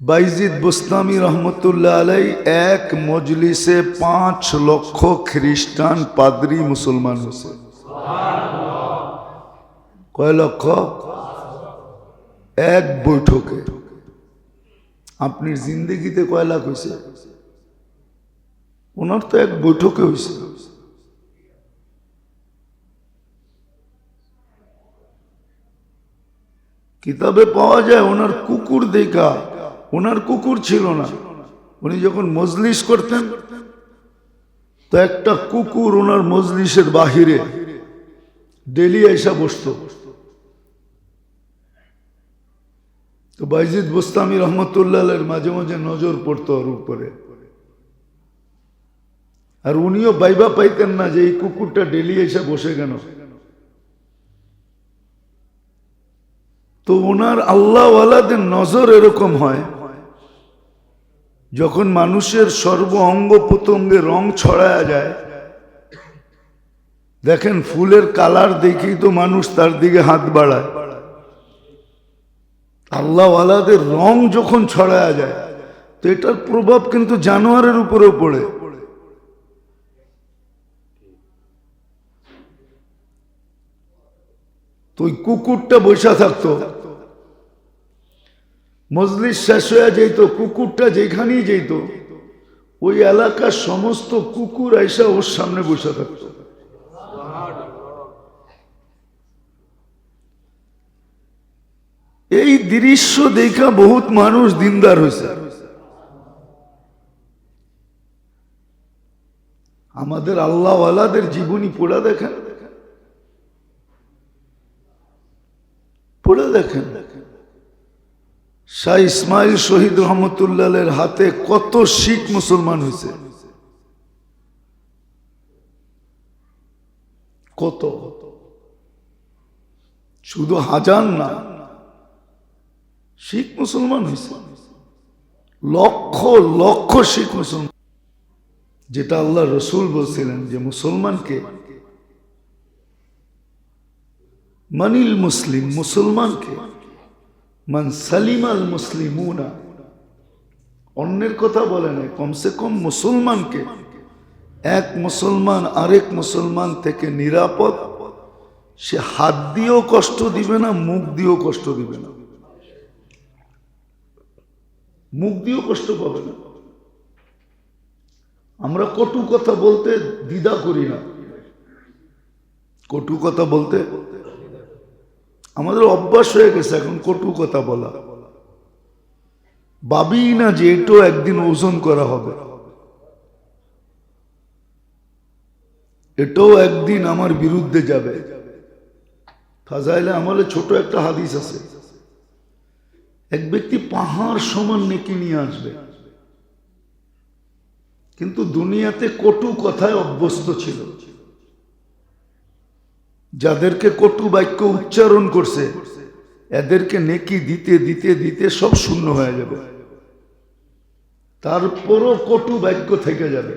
বাইজিদ বুস্তামি রহমতুল্লাহ আলাই এক মজলিসে পাঁচ লক্ষ খ্রিস্টান পাদ্রি মুসলমান হয়েছে। কয় লক্ষ? এক বৈঠকে। আপনি জিন্দগিতে কয় লাখ হয়েছে? ওনার তো এক বৈঠকে হয়েছে। কিতাবে পাওয়া যায় ওনার কুকুর দেখা। ওনার কুকুর ছিল না। উনি যখন মজলিস করতেন, তো একটা কুকুর ওনার মজলিসের বাহিরে ডেলি এসা বসতো। তো বাইজিদ বুস্তামি রহমতুল্লাহ মাঝে মাঝে নজর পড়তো ওর উপরে। আর উনিও বাইবা পাইতেন না যে এই কুকুরটা ডেলি এসে বসে কেন? তো ওনার আল্লাহওয়ালাদের নজর এরকম হয় যখন মানুষের সর্ব অঙ্গ প্রত্যঙ্গে রং ছড়ায়া যায়, দেখেন ফুলের কালার দেখেই তো মানুষ তার দিকে হাত বাড়ায়। আল্লাহওয়ালাদের রং যখন ছড়ায়া যায়, তো এটার প্রভাব কিন্তু জানোয়ারের উপরেও পড়ে। তো ওই কুকুরটা বসা থাকতো মজলিস শেষ হয়ে যেত কুকুরটা যেখানেই যেত ওই এলাকার সমস্ত কুকুর আইসা ওর সামনে বসে থাকতো। এই দৃশ্য দেখা বহুত মানুষ দিনদার হয়েছে। আমাদের আল্লাহওয়ালাদের জীবনী পড়া দেখেন? পড়ে দেখেন? শাহ ইসমাইল শহীদ রহমতুল্লাহের হাতে কত শিখ মুসলমান হয়েছে। কত? শুধু হাজার না, শিখ মুসলমান হয়েছে। লক্ষ লক্ষ শিখ মুসলমান। যেটা আল্লাহ রসুল বলছিলেন যে মুসলমানকে মানিল মুসলিম মুসলমানকে মান সালিম আল মুসলিমুনা। অন্যের কথা বলে নাই, কমসে কম মুসলমানকে। এক মুসলমান আরেক মুসলমান থেকে নিরাপদ, সে হাত দিয়েও কষ্ট দিবে না, মুখ দিয়েও কষ্ট দিবে না। মুখ দিয়েও কষ্ট পাবে না। আমরা কটু কথা বলতে দ্বিধা করি না। কটু কথা বলতে আমাদের অভ্যাস হয়ে গেছে এখন কটু কথা বলা। ভাবি না যে এটাও একদিন ওজন করা হবে। এটাও একদিন আমার বিরুদ্ধে যাবে। ফাজাইলে আমলে ছোট একটা হাদিস আছে। এক ব্যক্তি পাহাড় সমান নেকি নিয়ে আসবে। কিন্তু দুনিয়াতে কটু কথায় অভ্যস্ত ছিল। যাদেরকে কটু বাক্য উচ্চারণ করছে, এদেরকে নেকি দিতে দিতে দিতে সব শূন্য হয়ে যাবে। তারপরও কটু বাক্য থেকে যাবে।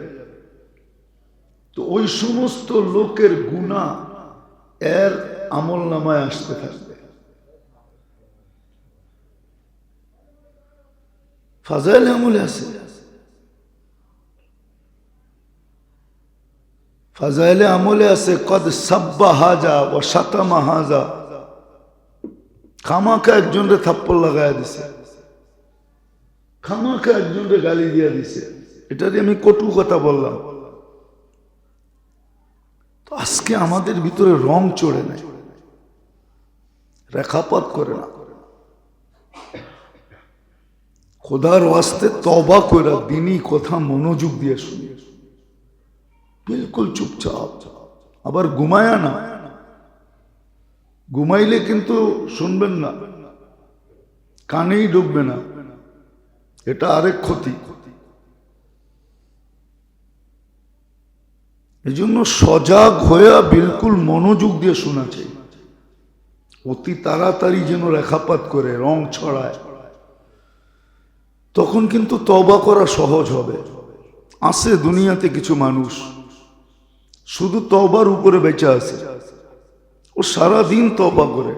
তো ওই সমস্ত লোকের গুণা এর আমল নামায় আসতে থাকবে। ফাজাইল আমলে আছে। ফাজাইলে আমলে আছে কদ সাব্বা হাজা ও সাতামা হাজা খামাকা একজনরে থাপ্পড় লাগায় দিছে খামাকা একজনরে গালি দিয়া দিছে এটা আমি কটু কথা বললাম আজকে আমাদের ভিতরে রং চড়ে নেয় রেখাপাত করে না খোদার ওয়াস্তে তবা করে দিনই কথা মনোযোগ দিয়ে শুনি বিলকুল চুপচাপ আবার ঘুমায়া না। ঘুমাইলে কিন্তু শুনবেন না। কানেই ডুববে না। এটা আরেক ক্ষতি। এই জন্য সজাগ হয়ে বিলকুল মনোযোগ দিয়ে শোনা চাই। অতি তাড়াতাড়ি যেন রেখাপাত করে, রং ছড়ায়। তখন কিন্তু তবা করা সহজ হবে। আসে দুনিয়াতে কিছু মানুষ। শুধু তবার উপরে বেঁচে আছে। ও সারাদিন তবা করে।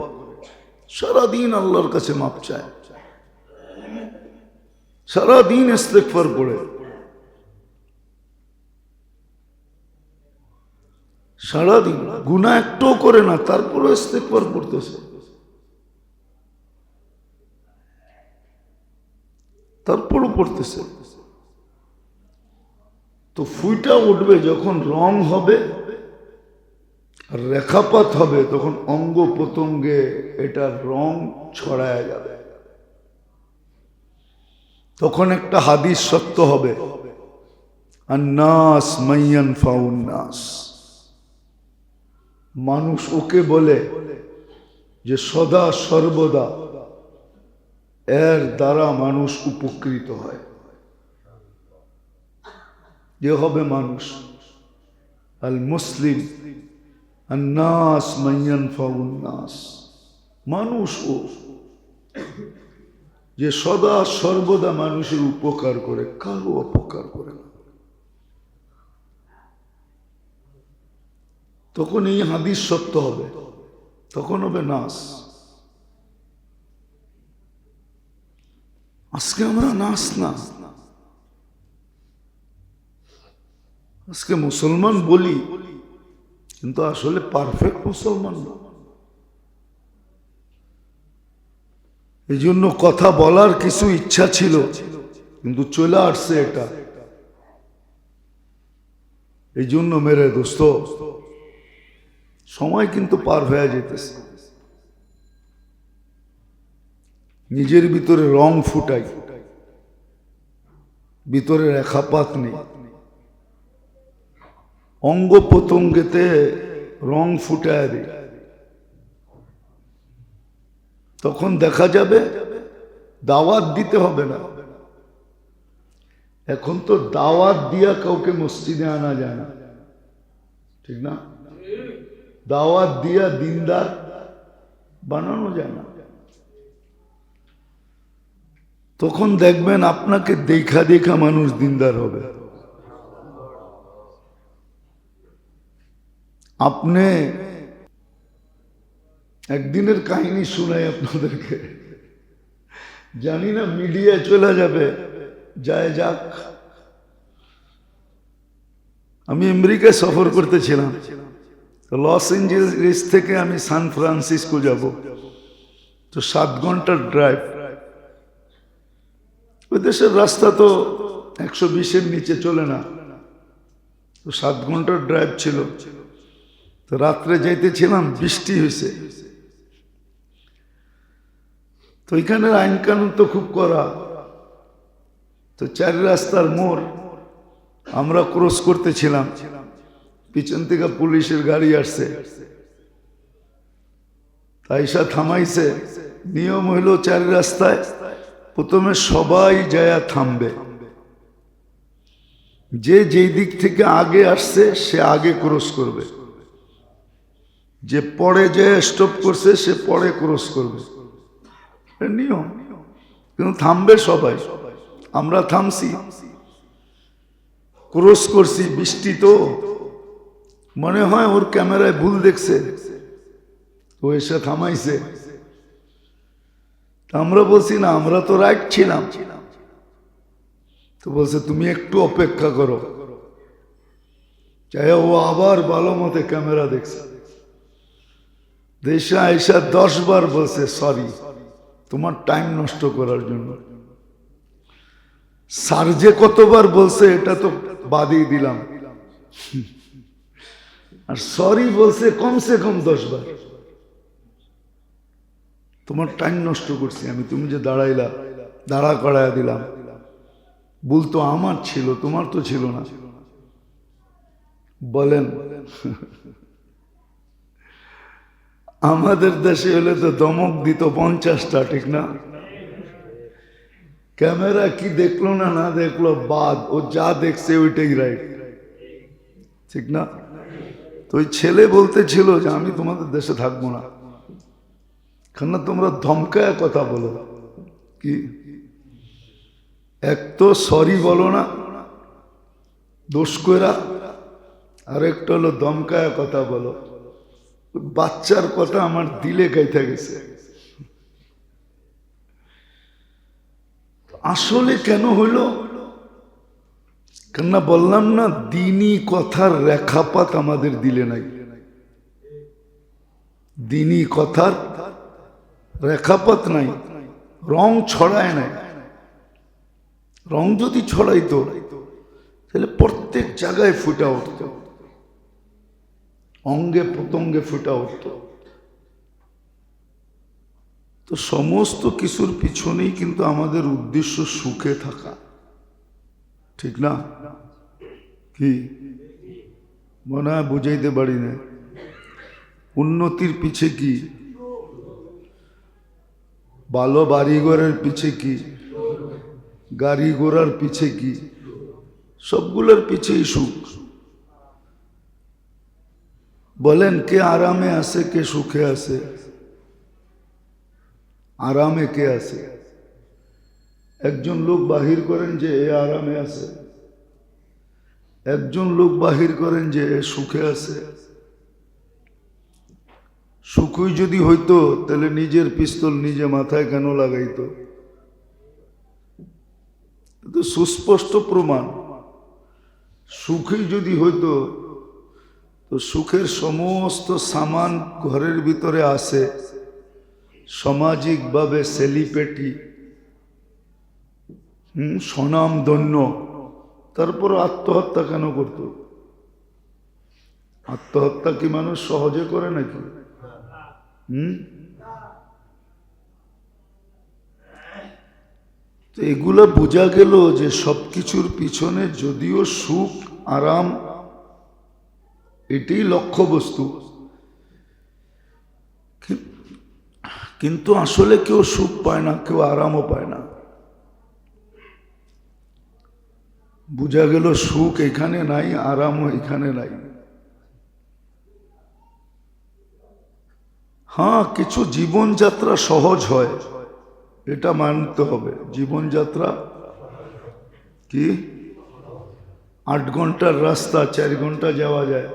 সারাদিন আল্লাহর কাছে মাপ চায়। সারাদিন ইস্তেকফার পড়ে। সারাদিন গুণা একটাও করে না তারপরে ইস্তেকবার পড়তেছে তারপরও পড়তেছে। তো ফুইটা উঠবে যখন রং হবে, রেখাপাত হবে, তখন অঙ্গ প্রত্যঙ্গে এটার রং ছড়ায় যাবে। তখন একটা হাদিস সত্য হবে। নাস মাইয়ান ফাউন নাস মানুষ ওকে বলে যে, সদা সর্বদা এর দ্বারা মানুষ উপকৃত হয়। যে হবে মানুষ। আল মুসলিম নাস মাইয়ান নাস মানুষ ও, যে সদা সর্বদা মানুষের উপকার করে, কারও অপকার করে না। তখন এই হাদিস সত্য হবে, তখন হবে নাস। আজকে আমরা নাস না। আজকে মুসলমান বলি, কিন্তু আসলে পারফেক্ট মুসলমান না। এই জন্য কথা বলার কিছু ইচ্ছা ছিল, কিন্তু চলে আসছে এটা। এই জন্য মেরে দোস্ত, সময় কিন্তু পার হয়ে যেতেছে। নিজের ভিতরে রং ফুটাই, ভিতরে রেখাপাত নেই। অঙ্গ প্রত্যঙ্গেতে রং ফুটায় তখন দেখা যাবে দাওয়াত দিতে হবে না। এখন তো দাওয়াত দিয়া কাউকে মসজিদে আনা যায় না। ঠিক না? দাওয়াত দিয়া দিনদার বানানো যায় না। তখন দেখবেন আপনাকে দেখা দেখা মানুষ দিনদার হবে। আপনি একদিনের কাহিনী শুনাই আপনাদেরকে। জানি না মিডিয়ায় চলে যাবে। যায় যাক। আমি আমেরিকায় সফর করতেছিলাম। লস এঞ্জেলিস থেকে আমি সান ফ্রান্সিসকো যাব। তো সাত ঘণ্টার ড্রাইভ। ওই দেশের রাস্তা তো একশো বিশের নিচে চলে না। তো সাত ঘণ্টার ড্রাইভ ছিল। তো রাত্রে যাইতেছিলাম, বৃষ্টি হয়েছে তো এখানের আইন কানুন তো খুব করা তো চারি রাস্তার মোড় আমরা ক্রস করতেছিলাম। পিছন থেকে পুলিশের গাড়ি আসছে। তাইসা থামাইছে। নিয়ম হইল চারি রাস্তায় প্রথমে সবাই যায়া থামবে। যে যেই দিক থেকে আগে আসছে, সে আগে ক্রস করবে। যে পরে যে স্টপ করছে, সে পরে ক্রস করবে। নিয়ম। কিন্তু থামবে সবাই। আমরা থামছি। ক্রস করছি, বৃষ্টি তো। মনে হয় ওর ক্যামেরায় ভুল দেখছে। ও এসে থামাইছে। আমরা বলছি, না, আমরা তো রাইট ছিলাম। তো বলছে, তুমি একটু অপেক্ষা করো। চাই ও আবার ভালো মতে ক্যামেরা দেখছে। দেশে আইসা দশ বার বলছে সরি তোমার টাইম নষ্ট করার জন্য। স্যার যে কতবার বলছে, এটা তো বাদই দিলাম। আর সরি বলছে কমসে কম দশ বার। তোমার টাইম নষ্ট করছি আমি, তুমি যে দাঁড়াইলা, দাঁড়া করাইয়া দিলাম। ভুল তো আমার ছিল, তোমার তো ছিল না। বলেন। আমাদের দেশে হলে তো দমক দিত পঞ্চাশটা, ঠিক না? ক্যামেরা কি দেখল না না দেখল, বাদ। ও যা দেখছে ওইটাই রাইট ঠিক না? তো ওই ছেলে বলতেছিল যে, আমি তোমাদের দেশে থাকব না। কেন তোমরা ধমকায় কথা বলো। কি? এক তো সরি বলো না, দোষ কইরা আর একটা হলো দমকায় কথা বলো। বাচ্চার কথা আমার দিলে গাইতে গেছে। আসলে কেন হইল? কেননা বললাম না, দিনই কথার রেখাপাত আমাদের দিলে নাই। দিনই কথার রেখাপাত নাই, রং ছড়ায় নাই। রং যদি ছড়াইতো, তাহলে প্রত্যেক জায়গায় ফুটা উঠত। অঙ্গে প্রত্যঙ্গে ফুটা উঠত তো সমস্ত কিছুর পিছনেই কিন্তু আমাদের উদ্দেশ্য সুখে থাকা। ঠিক না? কি? মনে হয় বুঝাইতে পারি না। উন্নতির পিছে কি? ভালো বাড়িঘরের পিছে কি? গাড়ি ঘোড়ার পিছে কি? সবগুলোর পিছেই সুখ। বলেন, কে আরামে আছে, কে সুখে আছে? আরামে কে আছে? একজন লোক বাহির করেন যে এ আরামে আছে। একজন লোক বাহির করেন যে এ সুখে আছে। সুখই যদি হইতো, তাহলে নিজের পিস্তল নিজে মাথায় কেন লাগাইতো? সুস্পষ্ট প্রমাণ। সুখই যদি হইতো তো সুখের সমস্ত সামান ঘরের ভিতরে আসে। সামাজিকভাবে সেলিপেটি হুম স্বনাম ধন্য, তারপর আত্মহত্যা কেন করত? আত্মহত্যা কি মানুষ সহজে করে নাকি? হুম? তো এগুলো বোঝা গেল যে সবকিছুর পিছনে যদিও সুখ, আরাম এটাই লক্ষ্যবস্তু। কিন্তু আসলে কেউ সুখ পায় না, কেউ আরামও পায় না। বোঝা গেল সুখ এখানে নাই, আরামও এখানে নাই। হ্যাঁ কিছু জীবনযাত্রা সহজ হয়, এটা মানতে হবে। জীবনযাত্রা কি? আট ঘণ্টার রাস্তা, চার ঘণ্টা যাওয়া যায়।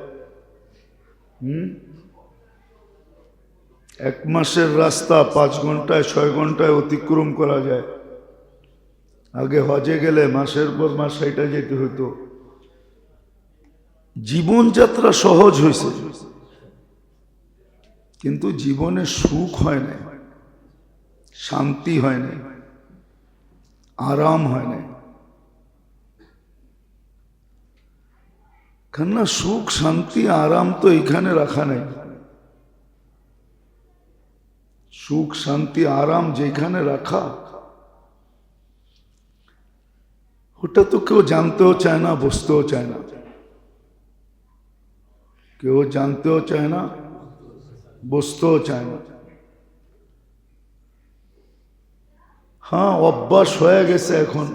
এক মাসের রাস্তা, পাঁচ ঘন্টায়, ছয় ঘন্টায় অতিক্রম করা যায়। আগে হজে গেলে মাসের পর মাস সেটা যেতে হতো। জীবনযাত্রা সহজ হয়েছে। কিন্তু জীবনে সুখ হয় না শান্তি হয় না আরাম হয় না কেননা সুখ, শান্তি, আরাম তো এখানে রাখা নেই। সুখ, শান্তি, আরাম যেখানে রাখা, ওটা তো কেউ জানতেও চায় না, বুঝতেও চায় না। কেউ জানতেও চায় না, বুঝতেও চায় না। হ্যাঁ অভ্যাস হয়ে গেছে এখন।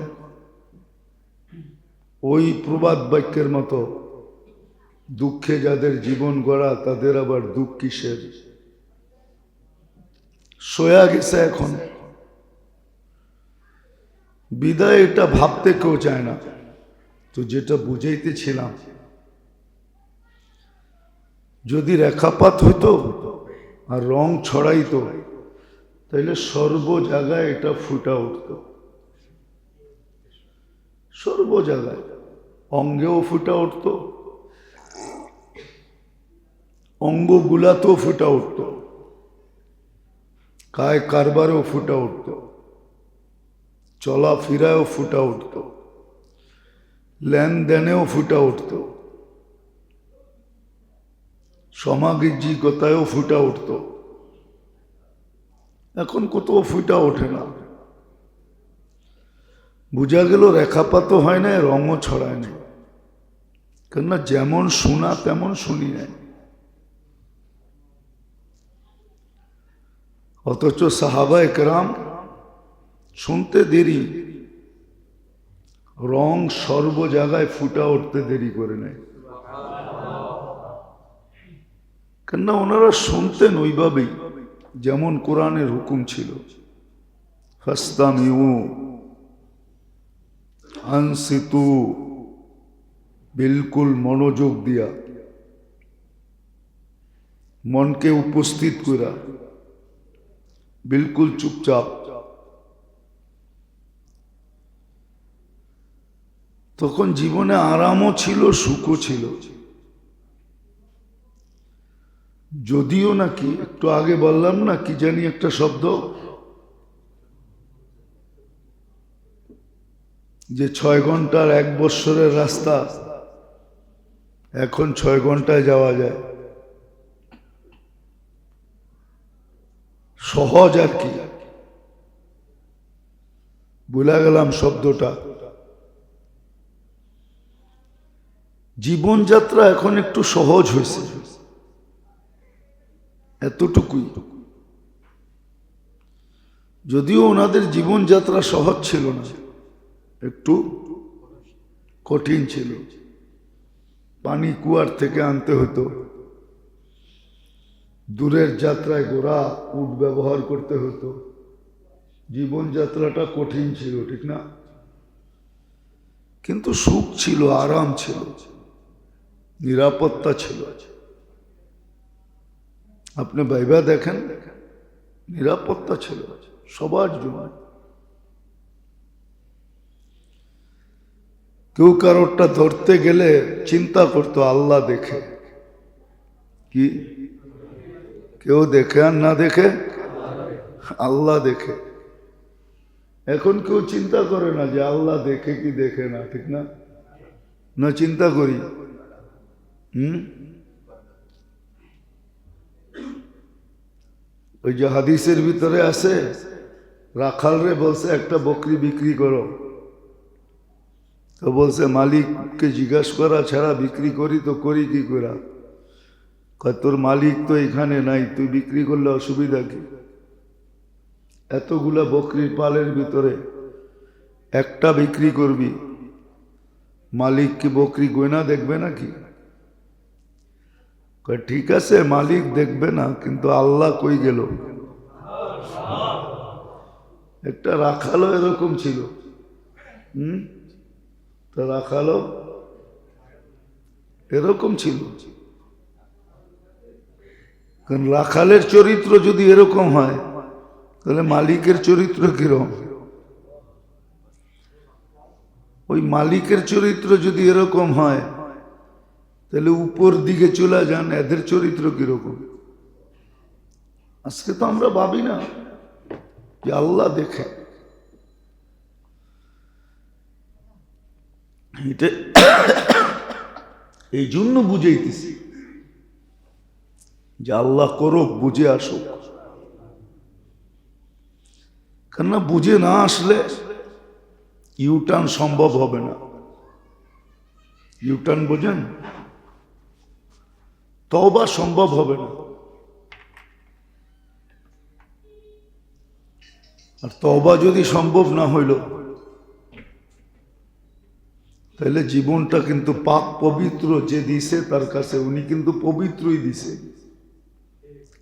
ওই প্রবাদ বাক্যের মতো। দুঃখে যাদের জীবন গড়া, তাদের আবার দুঃখ কিসের? সয়া গেছে এখন। বিদায় এটা ভাবতে কেউ চায় না। তো যেটা বুঝাইতেছিলাম, যদি রেখাপাত হইতো আর রং ছড়াইতো তাহলে সর্ব জায়গায় এটা ফুটা উঠত। সর্ব জায়গায় অঙ্গেও ফুটা উঠত অঙ্গগুলাতেও ফুটা উঠত। কায় কারবারেও ফুটা উঠত। চলাফেরায়ও ফুটা উঠত। লেনদেনেও ফুটা উঠত। সমাগিজিকতায়ও ফুটা উঠত। এখন কোথাও ফুটা ওঠে না। বোঝা গেল রেখাপাতও হয় না রঙও ছড়ায় না কেননা যেমন শোনা তেমন শুনি নাই। অথচ সাহাবা একরাম শুনতে দেরি। রং সর্ব জায়গায় ফুটা উঠতে দেরি করে নেয়। কেননা ওনারা শুনতেন ওইভাবেই, যেমন কোরআনের হুকুম ছিল। ফাস্তামিউ আনসিতু বিলকুল মনোযোগ দিয়া, মনকে উপস্থিত করা বিলকুল চুপচাপ তখন জীবনে আরামও ছিল সুখও ছিল যদিও নাকি একটু আগে বললাম না কি জানি একটা শব্দ যে ছয় ঘণ্টার এক বৎসরের রাস্তা এখন ছয় ঘন্টায় যাওয়া যায় সহজ আর কি? ভুলে গেলাম শব্দটা। জীবনযাত্রা এখন একটু সহজ হয়েছে। এতটুকুই। যদিও ওনাদের জীবনযাত্রা সহজ ছিল না, একটু কঠিন ছিল। পানি কুয়ার থেকে আনতে হতো। দূরের যাত্রায় গোড়া উট ব্যবহার করতে হতো। জীবনযাত্রাটা কঠিন ছিল, ঠিক না? কিন্তু সুখ ছিল, আরাম ছিল, নিরাপত্তা ছিল। আপনি ভাইবা দেখেন, নিরাপত্তা ছিল, সবার জন্য। কেউ কারোরটা ধরতে গেলে চিন্তা করতো, আল্লাহ দেখে। কি? কেউ দেখে আর না দেখে? আল্লাহ দেখে। এখন কেউ চিন্তা করে না যে আল্লাহ দেখে কি দেখে না, ঠিক না? না, চিন্তা করি। হুম? ওই যে হাদিসের ভিতরে আছে, রাখাল রে বলছে, একটা বকরি বিক্রি করো। তো বলছে, মালিককে জিজ্ঞাস করা ছাড়া বিক্রি করি তো করি কি করা তোর মালিক তো এখানে নাই, তুই বিক্রি করলে অসুবিধা কি? এতগুলা বকরির পালের ভিতরে একটা বিক্রি করবি, মালিক কি বকরি গয়না দেখবে নাকি? ঠিক আছে, মালিক দেখবে না, কিন্তু আল্লাহ কই গেল? একটা রাখালো এরকম ছিল। হুম? তা রাখালো এরকম ছিল। কারণ রাখালের চরিত্র যদি এরকম হয়, তাহলে মালিকের চরিত্র কীরকম ওই মালিকের চরিত্র যদি এরকম হয়, তাহলে উপর দিকে চলে যান, এদের চরিত্র কীরকম? আজকে তো আমরা ভাবি না যে আল্লাহ দেখে। এটা এই জন্য বুঝাইতেছি। যে আল্লাহ করুক, বুঝে আসুক। কেননা বুঝে না আসলে ইউটার্ন সম্ভব হবে না। ইউটার্ন বোঝেন? তবা সম্ভব হবে না। আর তবা যদি সম্ভব না হইল, তাহলে জীবনটা কিন্তু পাক পবিত্র যে দিছে, তার কাছে উনি কিন্তু পবিত্রই দিছে।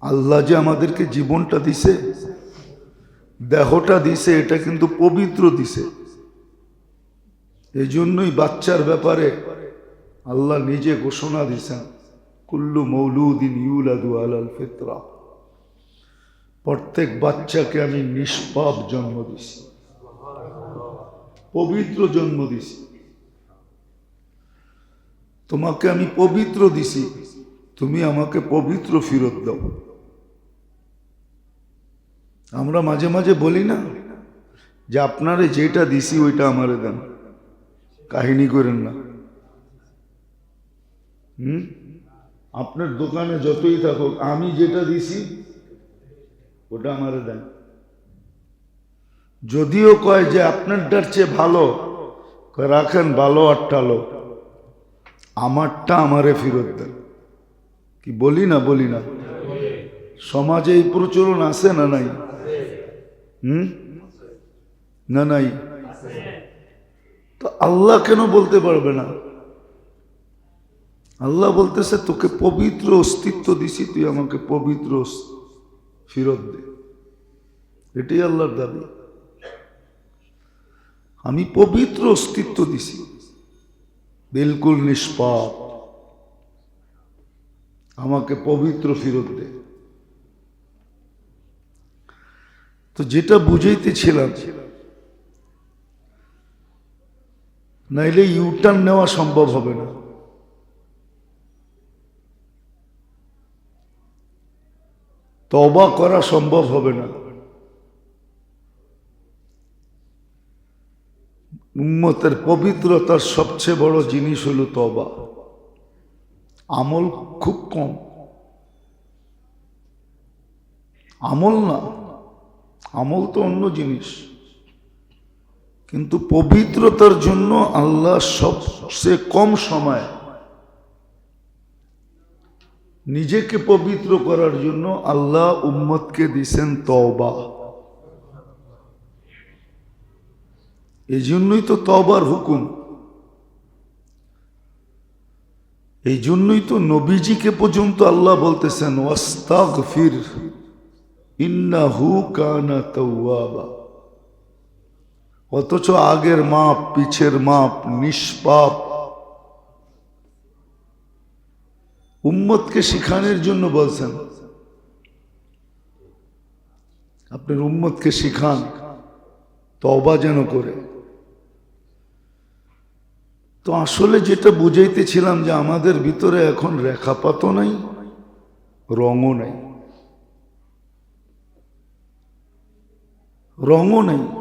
আল্লাহ যে আমাদেরকে জীবনটা দিছে, দেহটা দিছে, এটা কিন্তু পবিত্র দিছে। এই জন্যই বাচ্চার ব্যাপারে আল্লাহ নিজে ঘোষণা দিছেন, কুল্লু মৌলুদিন ইউলাদু আলাল ফিতরা। প্রত্যেক বাচ্চাকে আমি নিষ্পাপ জন্ম দিছি। পবিত্র জন্ম দিছি। তোমাকে আমি পবিত্র দিছি, তুমি আমাকে পবিত্র ফেরত দাও। আমরা মাঝে মাঝে বলি না যে আপনারে যেটা দিছি ওইটা আমারে দেন। কাহিনী করেন না। হুম? আপনার দোকানে যতই থাকুক, আমি যেটা দিছি, ওটা আমারে দেন। যদিও কয় যে আপনারটার চেয়ে ভালো রাখেন ভালো আর টালো। আমারটা আমারে ফেরত দেন। কি বলি না বলি না? সমাজে এই প্রচলন আছে না নাই? হুম? না, নাই। তো আল্লাহ কেন বলতে পারবে না? আল্লাহ বলতেছে, তোকে পবিত্র অস্তিত্ব দিছি, তুই আমাকে পবিত্র ফিরত দে। এটাই আল্লাহর দাবি। আমি পবিত্র অস্তিত্ব দিছি। বিলকুল নিষ্পাপ। আমাকে পবিত্র ফিরত দে। তো যেটা বুঝাইতেছিলাম, নাইলে ইউটার্ন নেওয়া সম্ভব হবে না। তবা করা সম্ভব হবে না। উম্মতের পবিত্রতার সবচেয়ে বড় জিনিস হলো তবা আমল খুব কম। আমল না আমল তো অন্য জিনিস। কিন্তু পবিত্রতার জন্য আল্লাহ সবচেয়ে কম সময় নিজেকে পবিত্র করার জন্য আল্লাহ উম্মতকে দিছেন তওবা। এই জন্যই তো তবার হুকুম। এই জন্যই তো নবীজিকে পর্যন্ত আল্লাহ বলতেছেন ওয়াস্তাগ ফির অথচ আগের মাপ, পিছের মাপ, নিষ্পাপ। উম্মতকে শিখানোর জন্য বলছেন। আপনার উম্মতকে শিখান তবা যেন করে। তো আসলে যেটা বুঝাইতেছিলাম যে আমাদের ভিতরে এখন রেখাপাতও নাই, রঙও নাই। রঙও নেই।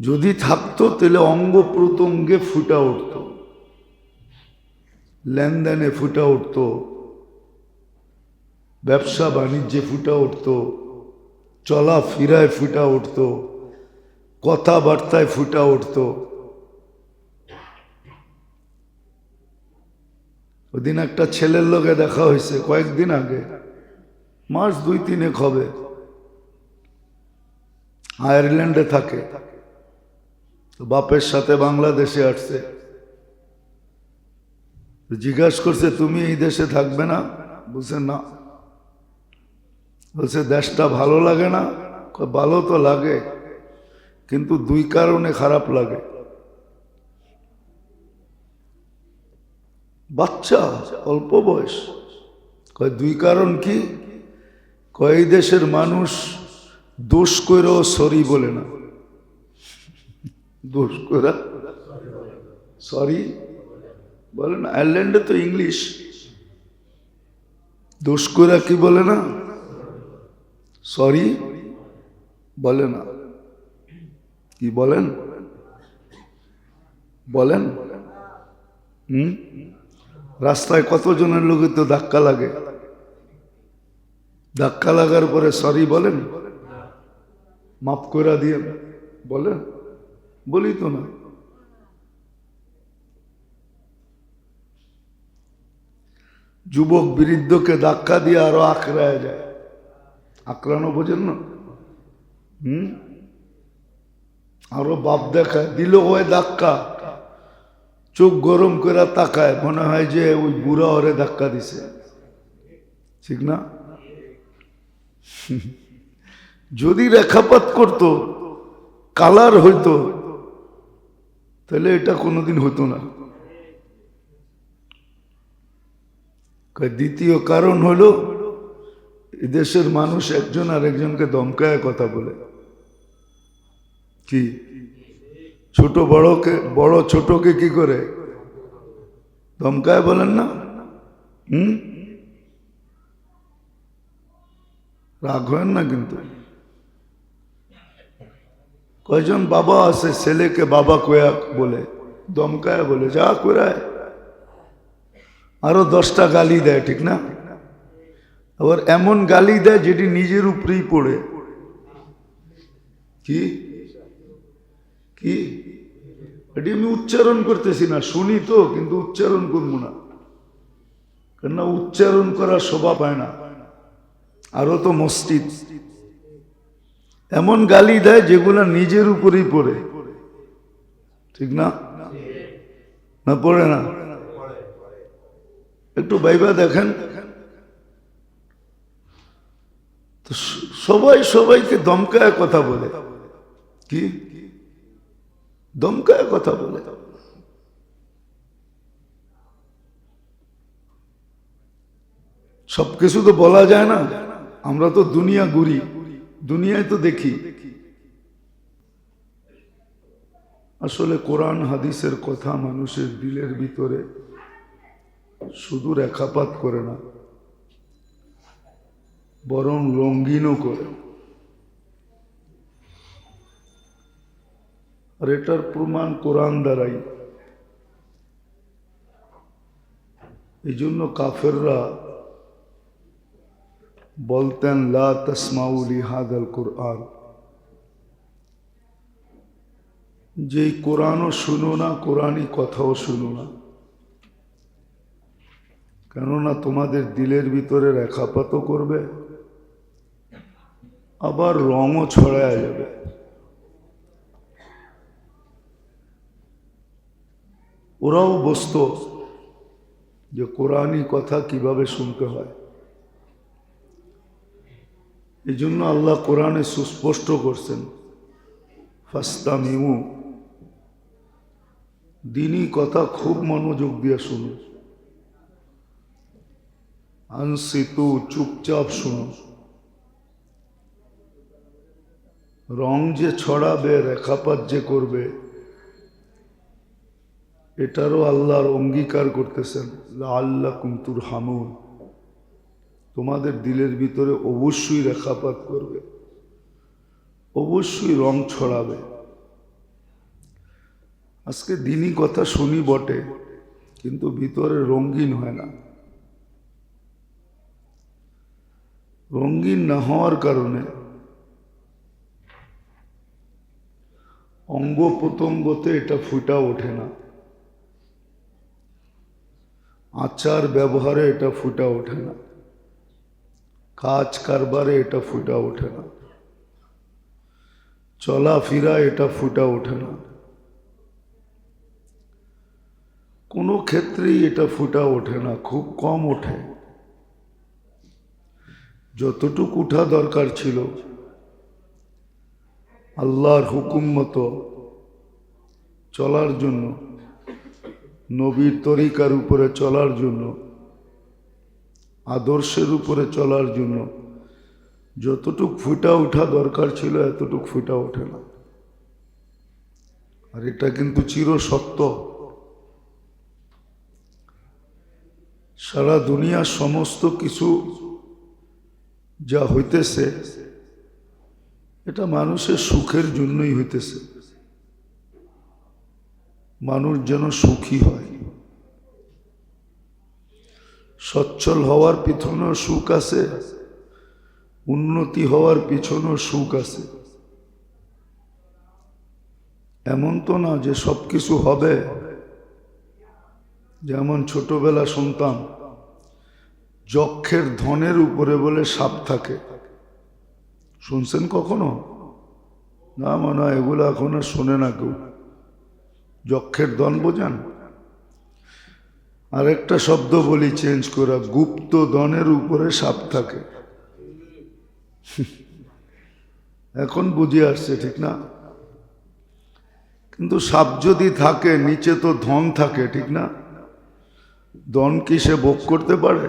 যদি থাকতো, তাহলে অঙ্গ প্রত্যঙ্গে ফুটা উঠত। লেনদেনে ফুটা উঠত। ব্যবসা বাণিজ্যে ফুটা উঠত। চলা ফিরায় ফুটা উঠত। কথাবার্তায় ফুটা উঠত। ওদিন একটা ছেলের লোকে দেখা হয়েছে কয়েকদিন আগে। মাস দুই তিনেক হবে। আয়ারল্যান্ডে থাকে। তো বাপের সাথে বাংলাদেশে আসছে। জিজ্ঞাসা করছে, তুমি এই দেশে থাকবে না? বলছে না। বলছে, দেশটা ভালো লাগে না? ভালো তো লাগে, কিন্তু দুই কারণে খারাপ লাগে। বাচ্চা, অল্প বয়স। কয়, দুই কারণ কি? কয় দেশের মানুষ দোষ করেও সরি বলে না। দোষ করে সরি বলে না। আয়ারল্যান্ডে তো ইংলিশ দোষ করে কি বলে না? সরি বলে না। কি বলেন? বলেন। হুম? রাস্তায় কতজনের লোকের তো ধাক্কা লাগে? ধাক্কা লাগার পরে সরি বলেন? মাফ করে দিয়ে বলে, বলি তো না। যুবক বৃদ্ধকে ধাক্কা দিয়ে আরও আঁকড়ায় যায়। আঁকড়ানো বোঝেন না? হুম? আরও বাপ দেখায়, দিল ওই ধাক্কা। চোখ গরম করে তাকায়, মনে হয় যে ওই বুড়া ওরে ধাক্কা দিছে। ঠিক না? যদি রেখাপাত করত, কালার হইতো, তাহলে এটা কোনোদিন হতো না। দ্বিতীয় কারণ হলো দেশের মানুষ একজন আর একজনকে দমকায় কথা বলে। কি? ছোট বড়কে, বড় ছোটকে কি করে? দমকায় বলেন না। হুম? রাগ হয় না কিন্তু। কয়জন বাবা আছে, ছেলেকে বাবা কয়া বলে, দমকায় বলে, যা করায়। আরও দশটা গালি দেয়, ঠিক না? আবার এমন গালি দেয় যেটি নিজের উপরেই পড়ে। কি? কি? এটি আমি উচ্চারণ করতেছি না, শুনি তো, কিন্তু উচ্চারণ করব না। কেননা উচ্চারণ করার শোভা পায় না। আরও তো মসজিদ। এমন গালি দেয় যেগুলো নিজের উপরেই পড়ে। ঠিক না? না পড়ে না? একটু বাইবা দেখেন। তো সবাই সবাইকে দমকায় কথা বলে। কি? দমকায় কথা বলে। সব কিছু তো বলা যায় না। আমরা তো দুনিয়া ঘুরি। দুনিয়ায় তো দেখি। আসলে কোরআন হাদিসের কথা মানুষের দিলের ভিতরে শুধু রেখাপাত করে না, বরং রঙ্গিনও করে। আর এটার প্রমাণ কোরআন দ্বারাই। এই জন্য কাফেররা বলতেন, লা তসমাউলি হাদাল কোরআন। যে কোরআনও শুনো না, কোরআনই কথাও শুনো না। কেননা তোমাদের দিলের ভিতরে রেখাপাতও করবে, আবার রঙও ছড়ায় যাবে। ওরাও বসত যে কোরআনই কথা কীভাবে শুনতে হয়। এই জন্য আল্লাহ কোরআনে সুস্পষ্ট করছেন ফাস্তা মিমু দিনই কথা খুব মনোযোগ দিয়ে শুনো। আনসিতু, চুপচাপ শুনো। রং যে ছড়াবে, রেখাপাত যে করবে, এটারও আল্লাহর অঙ্গীকার করতেছেন আল্লাহ কুমতুর হামুন তোমাদের দিলের ভিতরে অবশ্যই রেখাপাত করবে। অবশ্যই রং ছড়াবে। আজকে দিনই কথা শুনি বটে, কিন্তু ভিতরে রঙিন হয় না। রঙিন না হওয়ার কারণে অঙ্গ প্রত্যঙ্গতে এটা ফুটা ওঠে না। আচার ব্যবহারে এটা ফুটা ওঠে না। কাজ কারবারে এটা ফুটা ওঠে না। চলাফেরা এটা ফুটা ওঠে না। কোনো ক্ষেত্রেই এটা ফুটা ওঠে না, খুব কম ওঠে। যতটুকু উঠা দরকার ছিল, আল্লাহর হুকুম মতো চলার জন্য, নবীর তরিকার উপরে চলার জন্য আদর্শের উপরে চলার জন্য যতটুক ফুটা ওঠা দরকার ছিল, এতটুক ফুটা ওঠে না। আর এটা কিন্তু চির সত্য। সারা দুনিয়ার সমস্ত কিছু যা হইতেছে, এটা মানুষের সুখের জন্যই হইতেছে। মানুষ যেন সুখী হয়। সচ্ছল হওয়ার পিছনেও সুখ আছে, উন্নতি হওয়ার পিছনেও সুখ আছে। এমন তো না যে সব কিছু হবে। যেমন ছোটবেলা শুনতাম, যক্ষের ধনের উপরে বলে সাপ থাকে। শুনছেন কখনো? না মনে হয় এগুলো এখন শোনে না কেউ। যক্ষের ধন বোঝান? আরেকটা শব্দ বলি চেঞ্জ করা। গুপ্ত দনের উপরে সাপ থাকে। এখন বুঝে আসছে, ঠিক না? কিন্তু সাপ যদি থাকে, নিচে তো ধন থাকে, ঠিক না? ধন কি সে ভোগ করতে পারে?